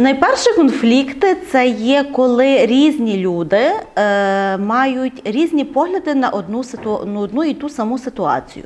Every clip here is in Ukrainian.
Найперші конфлікти це є, коли різні люди е, мають різні погляди на одну, ситу... на одну і ту саму ситуацію.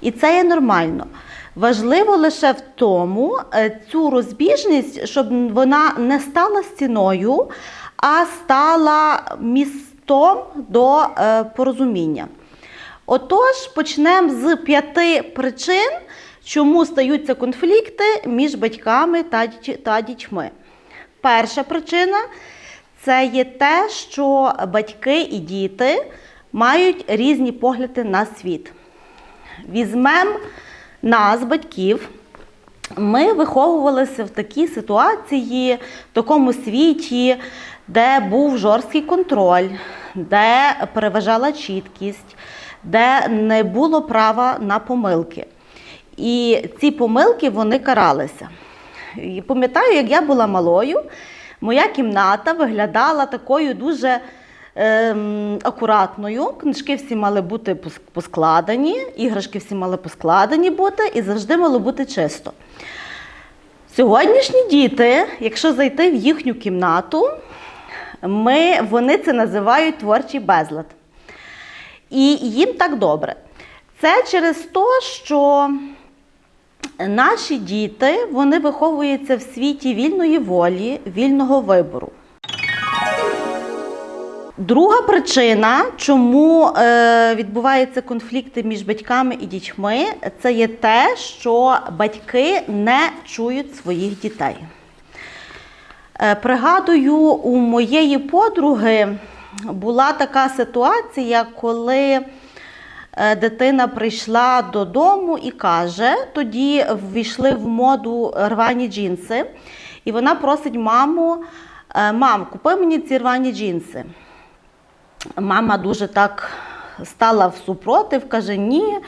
І це є нормально. Важливо лише в тому е, цю розбіжність, щоб вона не стала стіною, а стала містом до е, порозуміння. Отож, почнемо з п'яти причин, чому стаються конфлікти між батьками та дітьми. Перша причина це є те, що батьки і діти мають різні погляди на світ. Візьмемо нас, батьків. Ми виховувалися в такій ситуації, в такому світі, де був жорсткий контроль, де переважала чіткість, де не було права на помилки. І ці помилки вони каралися. І пам'ятаю, як я була малою, моя кімната виглядала такою дуже ем, акуратною. Книжки всі мали бути поскладені, іграшки всі мали поскладені бути і завжди мало бути чисто. Сьогоднішні діти, якщо зайти в їхню кімнату, ми, вони це називають творчий безлад. І їм так добре. Це через те, що наші діти вони виховуються в світі вільної волі, вільного вибору. Друга причина, чому е, відбуваються конфлікти між батьками і дітьми, це є те, що батьки не чують своїх дітей. Е, Пригадую, у моєї подруги була така ситуація, коли дитина прийшла додому і каже, тоді ввійшли в моду рвані джинси, і вона просить маму: е, мам, купи мені ці рвані джинси. Мама дуже так стала в супротив, каже: ні,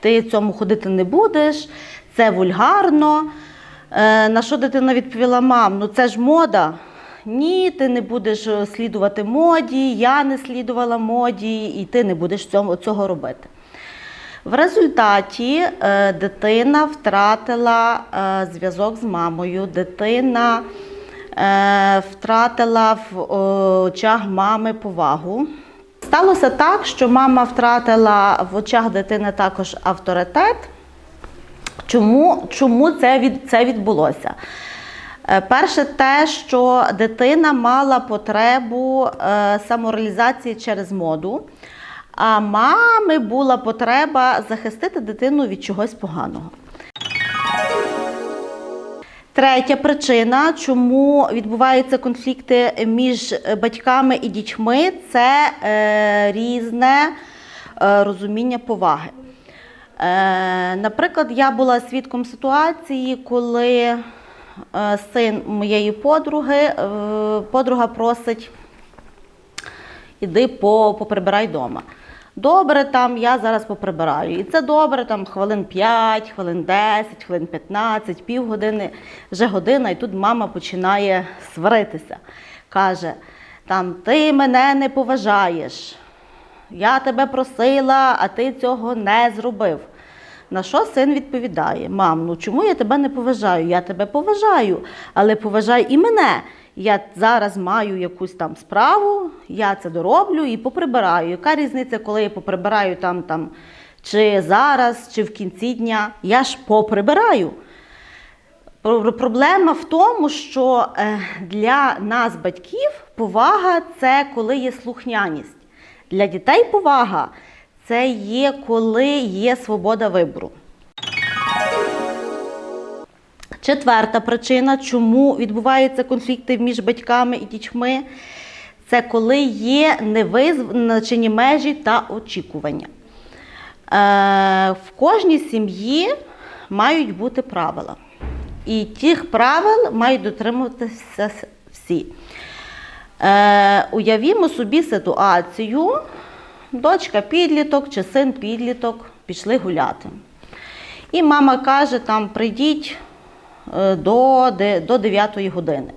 ти цьому ходити не будеш, це вульгарно. Е, на що дитина відповіла: мам, ну це ж мода. Ні, ти не будеш е, слідувати моді, я не слідувала моді, і ти не будеш цього, робити. В результаті е, дитина втратила е, зв'язок з мамою, дитина втратила в очах мами повагу. Сталося так, що мама втратила в очах дитини також авторитет. Чому, чому це, від, це відбулося? Е, Перше, те, що дитина мала потребу е, самореалізації через моду, а мами була потреба захистити дитину від чогось поганого. Третя причина, чому відбуваються конфлікти між батьками і дітьми, це е, різне розуміння поваги. Наприклад, я була свідком ситуації, коли син моєї подруги, е, подруга просить, іди по, поприбирай вдома. Добре, там я зараз поприбираю. І це добре, там хвилин 5, хвилин 10, хвилин 15, півгодини, вже година, і тут мама починає сваритися. Каже: там ти мене не поважаєш. Я тебе просила, а ти цього не зробив. На що син відповідає: Мам, ну чому я тебе не поважаю? Я тебе поважаю, але поважай і мене. Я зараз маю якусь там справу, я це дороблю і поприбираю. Яка різниця, коли я поприбираю там, там чи зараз, чи в кінці дня? Я ж поприбираю. Проблема в тому, що е, для нас, батьків, повага це коли є слухняність. Для дітей повага це є коли є свобода вибору. Четверта причина, чому відбуваються конфлікти між батьками і дітьми, це коли є невизначені межі та очікування. Е, в кожній сім'ї мають бути правила. І тих правил мають дотримуватися всі. Е, уявімо собі ситуацію, дочка підліток чи син підліток пішли гуляти. І мама каже, там прийдіть е, до, до 9 години.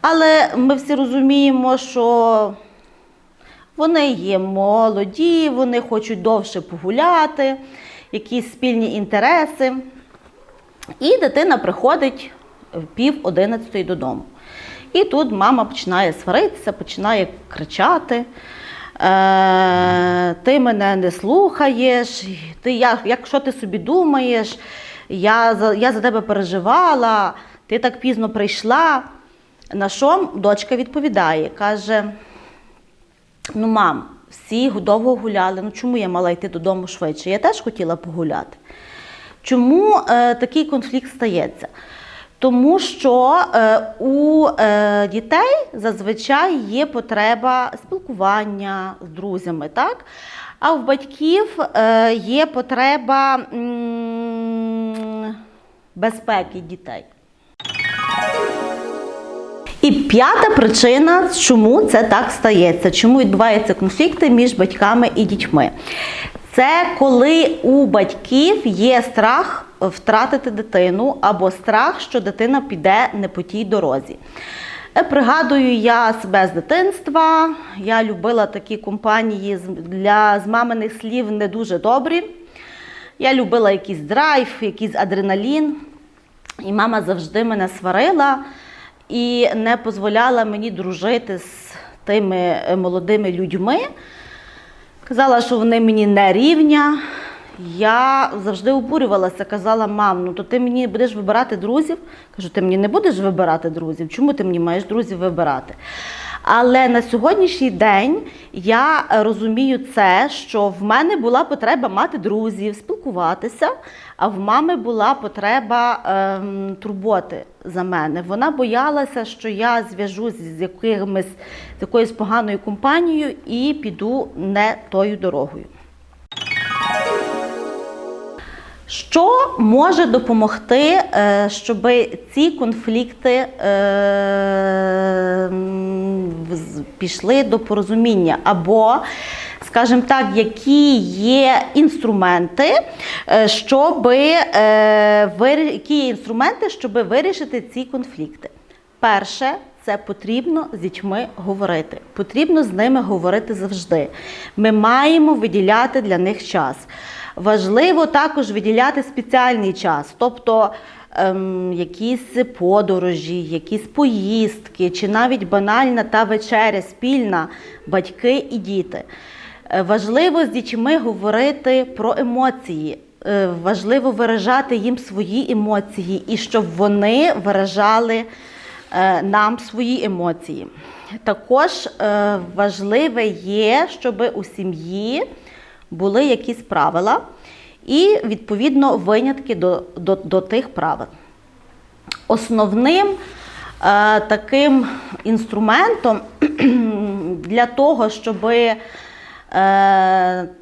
Але ми всі розуміємо, що вони є молоді, вони хочуть довше погуляти, якісь спільні інтереси. І дитина приходить пів одинадцятої додому. І тут мама починає сваритися, починає кричати. Е, ти мене не слухаєш, ти, я, якщо ти собі думаєш, я за, я за тебе переживала, ти так пізно прийшла. На що дочка відповідає, каже: Ну, мам, всі довго гуляли. Ну чому я мала йти додому швидше? Я теж хотіла погуляти. Чому е, такий конфлікт стається? Тому що е, у е, дітей зазвичай є потреба спілкування з друзями, так? А в батьків е, є потреба безпеки дітей. І п'ята причина, чому це так стається, чому відбуваються конфлікти між батьками і дітьми. Це коли у батьків є страх втратити дитину або страх, що дитина піде не по тій дорозі. Е, Пригадую я себе з дитинства. Я любила такі компанії для з маминих слів не дуже добрі. Я любила якийсь драйв, якийсь адреналін. І мама завжди мене сварила і не дозволяла мені дружити з тими е, молодими людьми. Казала, що вони мені не рівня. Я завжди обурювалася, казала, мам, ну то ти мені будеш вибирати друзів. Кажу, ти мені не будеш вибирати друзів. Чому ти мені маєш друзів вибирати? Але на сьогоднішній день я розумію це, що в мене була потреба мати друзів, спілкуватися, а в мами була потреба ем, турботи за мене. Вона боялася, що я зв'яжусь з якимось з якоюсь поганою компанією і піду не тою дорогою. Що може допомогти, е, щоб ці конфлікти е, пішли до порозуміння? Або, скажімо так, які є інструменти, е, щоб які є інструменти, щоб вирішити ці конфлікти? Перше, це потрібно з дітьми говорити. Потрібно з ними говорити завжди. Ми маємо виділяти для них час. Важливо також виділяти спеціальний час, тобто ем, якісь подорожі, якісь поїздки, чи навіть банальна та вечеря спільна, батьки і діти. Е, Важливо з дітьми говорити про емоції. Е, Важливо виражати їм свої емоції і щоб вони виражали нам свої емоції. Також е, важливе є, щоб у сім'ї були якісь правила і, відповідно, винятки до, до, до тих правил. Основним е, таким інструментом для того, щоб е,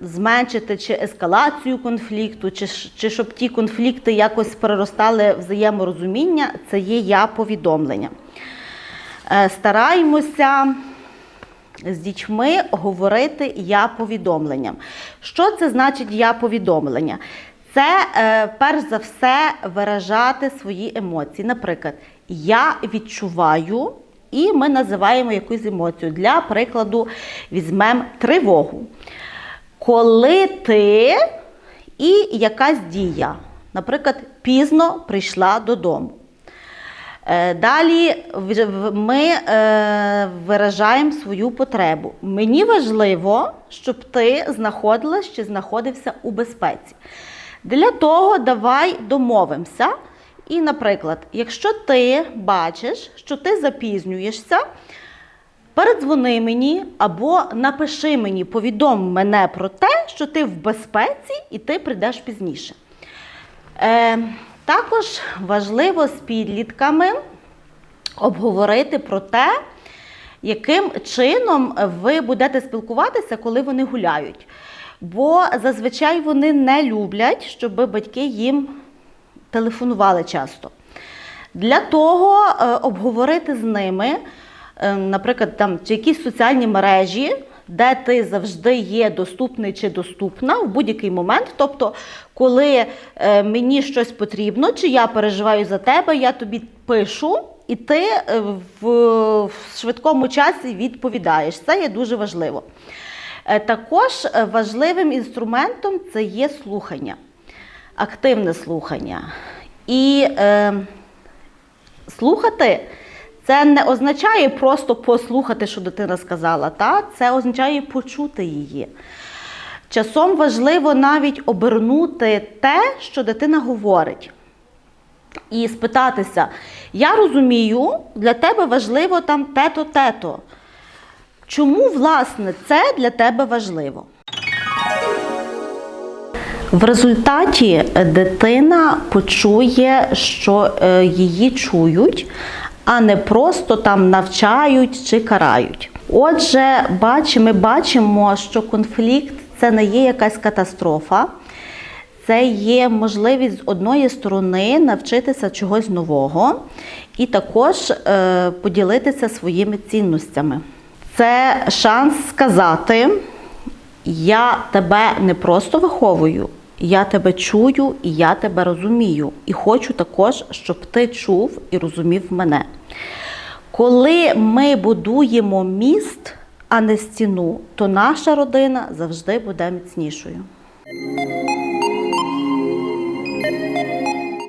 зменшити чи ескалацію конфлікту, чи, чи щоб ті конфлікти якось переростали взаєморозуміння, це є я повідомлення. Е, стараємося з дітьми говорити я повідомленням. Що це значить я повідомлення? Це е, перш за все виражати свої емоції. Наприклад, я відчуваю, і ми називаємо якусь емоцію. Для прикладу, візьмемо тривогу. Коли ти і якась дія, наприклад, пізно прийшла додому. Е, Далі ми е, виражаємо свою потребу. Мені важливо, щоб ти знаходилась чи знаходився у безпеці. Для того давай домовимося. І, наприклад, якщо ти бачиш, що ти запізнюєшся, передзвони мені або напиши мені, повідом мене про те, що ти в безпеці і ти прийдеш пізніше. Е, також важливо з підлітками обговорити про те, яким чином ви будете спілкуватися, коли вони гуляють. Бо зазвичай вони не люблять, щоб батьки їм телефонували часто. Для того е, обговорити з ними, е, наприклад, там чи якісь соціальні мережі, де ти завжди є доступний чи доступна в будь-який момент. Тобто, коли е, мені щось потрібно, чи я переживаю за тебе, я тобі пишу, і ти в, швидкому часі відповідаєш. Це є дуже важливо. Також важливим інструментом це є слухання, активне слухання. І е, Слухати це не означає просто послухати, що дитина сказала, та? це означає почути її. Часом важливо навіть обернути те, що дитина говорить. І спитатися: я розумію, для тебе важливо там те-то, те-то. Чому, власне, це для тебе важливо? В результаті дитина почує, що е, її чують, а не просто там навчають чи карають. Отже, ми бачимо, що конфлікт це не є якась катастрофа, це є можливість з одної сторони навчитися чогось нового і також е, поділитися своїми цінностями. Це шанс сказати. Я тебе не просто виховую, я тебе чую і я тебе розумію. І хочу також, щоб ти чув і розумів мене. Коли ми будуємо міст, а не стіну, то наша родина завжди буде міцнішою.